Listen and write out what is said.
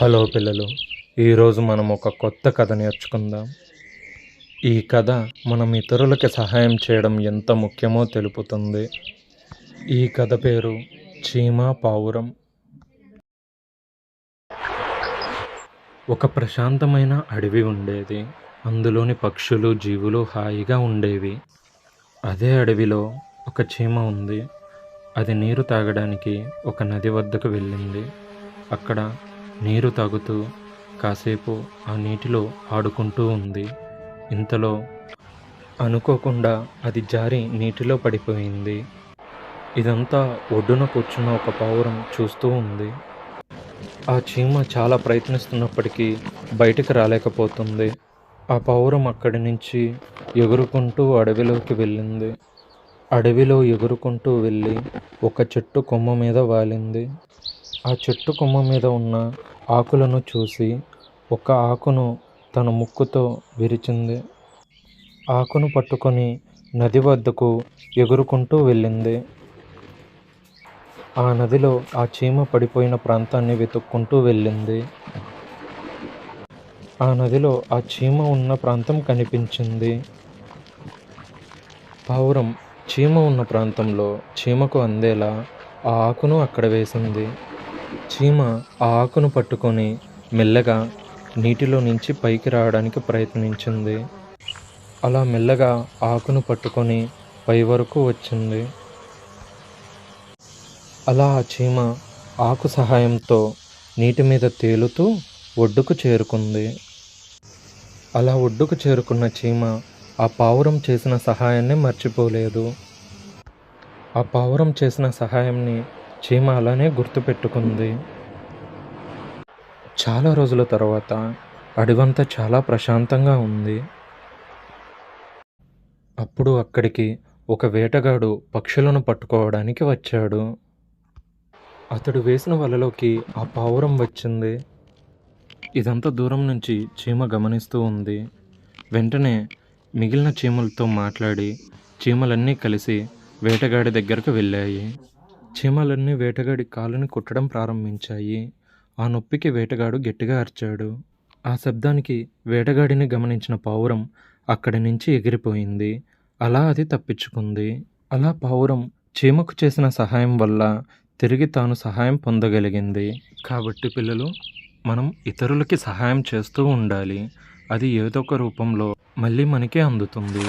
Hello పిల్లలు ఈరోజు మనం ఒక కొత్త కథ నేర్చుకుందాం. ఈ కథ మనం ఇతరులకి సహాయం చేయడం ఎంత ముఖ్యమో తెలుపుతుంది. ఈ కథ పేరు చీమా పావురం. ఒక ప్రశాంతమైన అడవి ఉండేది. అందులోని పక్షులు జీవులు హాయిగా ఉండేవి. అదే అడవిలో ఒక చీమ ఉంది. అది నీరు తాగడానికి ఒక నది వద్దకు వెళ్ళింది. అక్కడ నీరు తాగుతూ కాసేపు ఆ నీటిలో ఆడుకుంటూ ఉంది. ఇంతలో అనుకోకుండా అది జారి నీటిలో పడిపోయింది. ఇదంతా ఒడ్డున కూర్చున్న ఒక పావురం చూస్తూ ఉంది. ఆ చీమ చాలా ప్రయత్నిస్తున్నప్పటికీ బయటికి రాలేకపోతుంది. ఆ పావురం అక్కడి నుంచి ఎగురుకుంటూ అడవిలోకి వెళ్ళింది. అడవిలో ఎగురుకుంటూ వెళ్ళి ఒక చెట్టు కొమ్మ మీద వాలింది. ఆ చెట్టు కొమ్మ మీద ఉన్న ఆకులను చూసి ఒక ఆకును తన ముక్కుతో విరిచింది. ఆకును పట్టుకొని నది వద్దకు ఎగురుకుంటూ వెళ్ళింది. ఆ నదిలో ఆ చీమ పడిపోయిన ప్రాంతాన్ని వెతుక్కుంటూ వెళ్ళింది. ఆ నదిలో ఆ చీమ ఉన్న ప్రాంతం కనిపించింది. పావురం చీమ ఉన్న ప్రాంతంలో చీమకు అందేలా ఆ ఆకును అక్కడ వేసింది. చీమ ఆ ఆకును పట్టుకొని మెల్లగా నీటిలో నుంచి పైకి రావడానికి ప్రయత్నించింది. అలా మెల్లగా ఆకును పట్టుకొని పై వరకు వచ్చింది. అలా ఆ చీమ ఆకు సహాయంతో నీటి మీద తేలుతూ ఒడ్డుకు చేరుకుంది. అలా ఒడ్డుకు చేరుకున్న చీమ ఆ పావురం చేసిన సహాయాన్ని మర్చిపోలేదు. ఆ పావురం చేసిన సహాయంని చీమ అలానే గుర్తుపెట్టుకుంది. చాలా రోజుల తర్వాత అడివంతా చాలా ప్రశాంతంగా ఉంది. అప్పుడు అక్కడికి ఒక వేటగాడు పక్షులను పట్టుకోవడానికి వచ్చాడు. అతడు వేసిన వలలోకి ఆ పావురం వచ్చింది. ఇదంతా దూరం నుంచి చీమ గమనిస్తూ ఉంది. వెంటనే మిగిలిన చీమలతో మాట్లాడి చీమలన్నీ కలిసి వేటగాడి దగ్గరకు వెళ్ళాయి. చీమలన్నీ వేటగాడి కాలుని కుట్టడం ప్రారంభించాయి. ఆ నొప్పికి వేటగాడు గట్టిగా అరిచాడు. ఆ శబ్దానికి వేటగాడిని గమనించిన పావురం అక్కడి నుంచి ఎగిరిపోయింది. అలా అది తప్పించుకుంది. అలా పావురం చీమకు చేసిన సహాయం వల్ల తిరిగి తాను సహాయం పొందగలిగింది. కాబట్టి పిల్లలు మనం ఇతరులకి సహాయం చేస్తూ ఉండాలి. అది ఏదో ఒక రూపంలో మళ్ళీ మనకే అందుతుంది.